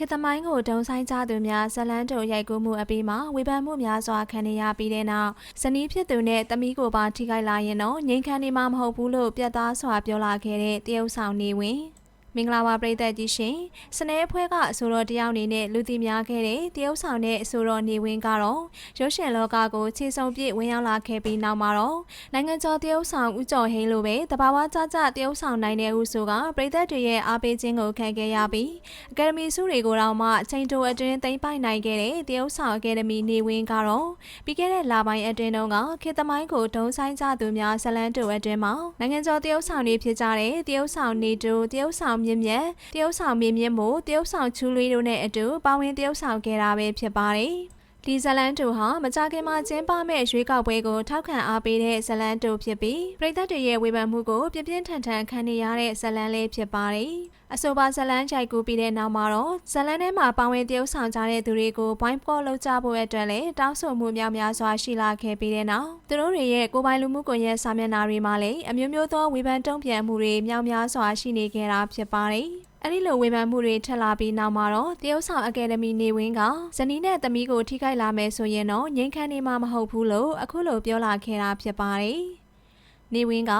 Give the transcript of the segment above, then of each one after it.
ခေတ်သမိုင်းကိုဒုံဆိုင်ကြသူများဇလန်းတုံရိုက်ကူးမှုအပြီးမှာဝေဖန်မှုများစွာခံနေရပြီးတဲ့နောက်ဇနီးဖြစ်သူနဲ့တမီးကိုပါထိခိုက်လာရင်တော့ငြိမ်ခံနေမှာမဟုတ်ဘူးလို့ပြတ်သားစွာပြောလာခဲ့တဲ့တရုတ်ဆောင်နေဝင် မင်္ဂလာပါပရိသတ်ကြီးရှင်စနေအဖွဲ့ကအဆိုတော်တယောက်အနေနဲ့လူသိများခဲ့တဲ့တရုတ်ဆောင်တဲ့အဆိုတော်နေဝင်ကတော့ရုပ်ရှင်လောကကိုခြေစုံပြည့်ဝင်ရောက်လာခဲ့ပြီးနောက်မှာတော့နိုင်ငံကျော်တရုတ်ဆောင်ဦးကျော်ဟိန်းလိုပဲတဘာဝကြကြတရုတ်ဆောင်နိုင်တဲ့ဟုဆိုကပရိသတ်တွေရဲ့အားပေးခြင်းကိုခံခဲ့ရပြီးအကယ်ဒမီဆုတွေကိုတော့မှအချိန်တိုအတွင်းသိမ်းပိုက်နိုင်ခဲ့တဲ့တရုတ်ဆောင်အကယ်ဒမီနေဝင်ကတော့ပြီးခဲ့တဲ့လပိုင်းအတွင်းတုန်းကခေတ်သမိုင်းကိုဒုံဆိုင်ကြသူများဇလန်းတူအတွင်းမှာနိုင်ငံကျော်တရုတ်ဆောင်တွေဖြစ်ကြတဲ့တရုတ်ဆောင်နေတူတရုတ်ဆောင်မြင့်မြတ်တရုတ်ဆောင်မြင့်မြင့်မို့တရုတ်ဆောင်ချူလေးတို့နဲ့အတူပါဝင်တရုတ်ဆောင်ခဲ့တာပဲဖြစ်ပါတယ်။ ဒီဇလန်တူဟာမကြခင်မှာကျင်းပမဲ့ရွေးကောက်ပွဲကိုထောက်ခံအားပေးတဲ့ဇလန်တူဖြစ်ပြီးပြည်သက်တွေရဲ့ဝေဖန်မှုကိုပြင်းပြင်းထန်ထန်ခံနေရတဲ့ဇလန်လေးဖြစ်ပါတယ်။အဆိုပါဇလန်ချိုက်ကူပြီးတဲ့နောက်မှာတော့ဇလန်ထဲမှာပါဝင်တရုတ်ဆောင်ကြတဲ့သူတွေကိုဘိုင်းပေါ်လောက်ကြဖို့အတွက်လည်းတောင်းဆိုမှုများများစွာရှိလာခဲ့ပြီးတဲ့နောက်သူတို့တွေရဲ့ကိုယ်ပိုင်လူမှုကွန်ရက်စာမျက်နှာတွေမှာလည်းအမျိုးမျိုးသောဝေဖန်တုံ့ပြန်မှုတွေများများစွာရှိနေခဲ့တာဖြစ်ပါတယ်။ အဲ့ဒီလိုဝေဖန်မှုတွေထက်လာပြီးနောက်မှာတော့တရုတ်ဆောင်အကယ်ဒမီနေဝင်းကဇနီးနဲ့သမီးကိုထိခိုက်လာမယ်ဆိုရင်တော့ငြိမ်ခံနေမှာမဟုတ်ဘူးလို့အခုလိုပြောလာခဲ့တာဖြစ်ပါတယ်။နေဝင်းက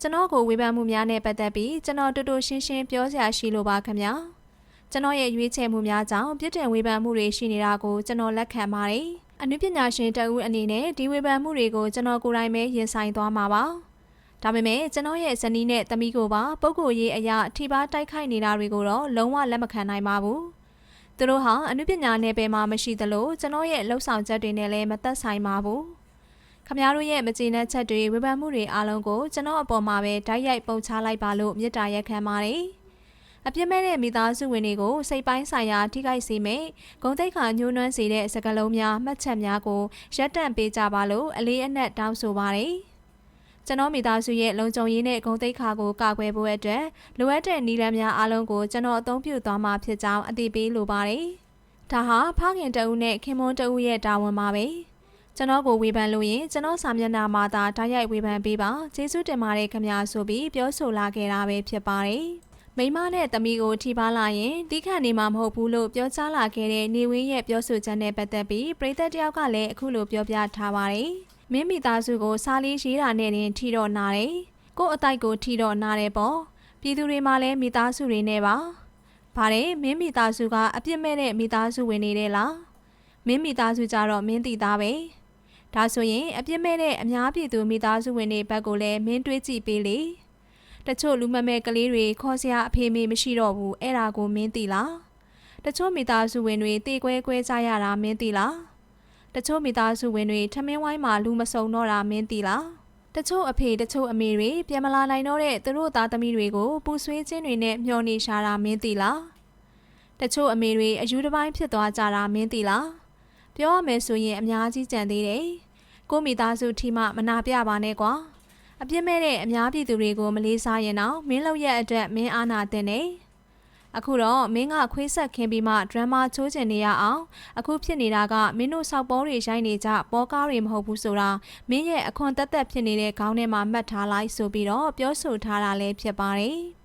ကျွန်တော်ကိုဝေဖန်မှုများနဲ့ပတ်သက်ပြီးကျွန်တော်တူတူရှင်းရှင်းပြောစရာရှိလို့ပါခင်ဗျာ။ကျွန်တော်ရဲ့ရွေးချယ်မှုများကြောင့်ပြစ်တင်ဝေဖန်မှုတွေရှိနေတာကိုကျွန်တော်လက်ခံပါတယ်။အနုပညာရှင်တအူးအနေနဲ့ဒီဝေဖန်မှုတွေကိုကျွန်တော်ကိုယ်တိုင်ပဲရင်ဆိုင်သွားမှာပါ။ ဒါပေမဲ့ကျွန်တော်ရဲ့ဇနီးနဲ့သမီးကိုပါပုပ်ကိုရေးအရာထိပါတိုက်ခိုက်နေတာတွေကိုတော့လုံးဝလက်မခံနိုင်ပါဘူး။သူတို့ဟာအနုပညာနယ်ပယ်မှာမရှိသလိုကျွန်တော်ရဲ့လှုပ်ဆောင်ချက်တွေနဲ့လည်းမသက်ဆိုင်ပါဘူး။ခမတို့ရဲ့မကျေနပ်ချက်တွေဝေဖန်မှုတွေအားလုံးကိုကျွန်တော်အပေါ်မှာပဲဓာတ်ရိုက်ပုံချလိုက်ပါလို့မြစ်တာရက်ခံပါတယ်။အပြစ်မဲ့တဲ့မိသားစုဝင်တွေကိုစိတ်ပိုင်းဆိုင်ရာထိခိုက်စေမယ်ဂုံတိတ်ခါညှိုးနှွမ်းစေတဲ့စကားလုံးများမှတ်ချက်များကိုရပ်တန့်ပေးကြပါလို့အလေးအနက်တောင်းဆိုပါတယ်။ ကျွန်တော်မိသားစုရဲ့လုံခြုံရေးနဲ့ဂုဏ်သိက္ခာကိုကာကွယ်ဖို့အတွက်လိုအပ်တဲ့နည်းလမ်းများအားလုံးကိုကျွန်တော်အသုံးပြုသွားမှာဖြစ်ကြောင်းအသိပေးလိုပါတယ်။ဒါဟာဖခင်တဦးနဲ့ခင်မွန်းတဦးရဲ့တာဝန်ပါပဲ။ကျွန်တော်ကိုဝေဖန်လို့ရင်ကျွန်တော်စာမျက်နှာမှာသာဓာတ်ရိုက်ဝေဖန်ပေးပါကျေးဇူးတင်ပါတယ်ခင်ဗျာဆိုပြီးပြောဆိုလာခဲ့တာပဲဖြစ်ပါတယ်။မိမနဲ့တမီကိုထိပါလာရင်တိခတ်နေမှာမဟုတ်ဘူးလို့ပြောကြားလာခဲ့တဲ့နေဝင်းရဲ့ပြောဆိုချက်နဲ့ပတ်သက်ပြီးပြည်သက်တယောက်ကလည်းအခုလိုပြောပြထားပါတယ်။ မင်းမိသားစုကိုစားလေးရေးတာနဲ့တင်ထီတော့နာတယ်ကို့အတိုက်ကိုထီတော့နာတယ်ပေါ့ပြည်သူတွေမှလည်းမိသားစုတွေနဲ့ပါဗါတယ်မင်းမိသားစုကအပြစ်မဲ့တဲ့မိသားစုဝင်နေတယ်လားမင်းမိသားစုကြတော့မင်းတည်သားပဲဒါဆိုရင်အပြစ်မဲ့တဲ့အများပြည်သူမိသားစုဝင်တွေဘက်ကိုလည်းမင်းတွေးကြည့်ပေးလေတချို့လူမမဲ့ကလေးတွေခေါ်စရာအဖေမေမရှိတော့ဘူးအဲ့ဒါကိုမင်းသိလားတချို့မိသားစုဝင်တွေတေကွဲကွဲကြရတာမင်းသိလား တချို့မိသားစုဝင်တွေထမင်းဝိုင်းမှာလူမစုံတော့တာမင်းသိလားတချို့အဖေတချို့အမေတွေပြန်မလာနိုင်တော့တဲ့သူတို့သားသမီးတွေကိုပူဆွေးခြင်းတွေနဲ့မျောနေရှာတာမင်းသိလားတချို့အမေတွေအယူတစ်ပိုင်းဖြစ်သွားကြတာမင်းသိလားပြောရမယ်ဆိုရင်အများကြီးကြံသေးတယ်ကိုမိသားစုထိမှမနာပြပါနဲ့ကွာအပြစ်မဲ့တဲ့အများပြည်သူတွေကိုမလေးစားရင်တော့မင်းလောက်ရဲ့အတွက်မင်းအာနာတင်နေ အခုတော့မင်းကခွေးဆက်ခင်းပြီးမှဒရမာချိုးချင်နေရအောင်အခုဖြစ်နေတာကမင်းတို့ဆောက်ပေါ်တွေရိုင်းနေကြပေါ်ကားတွေမဟုတ်ဘူးဆိုတာမင်းရဲ့အခွန်တက်တက်ဖြစ်နေတဲ့ခေါင်းထဲမှာမှတ်ထားလိုက်ဆိုပြီးတော့ပြောဆိုထားတာလည်းဖြစ်ပါတယ်။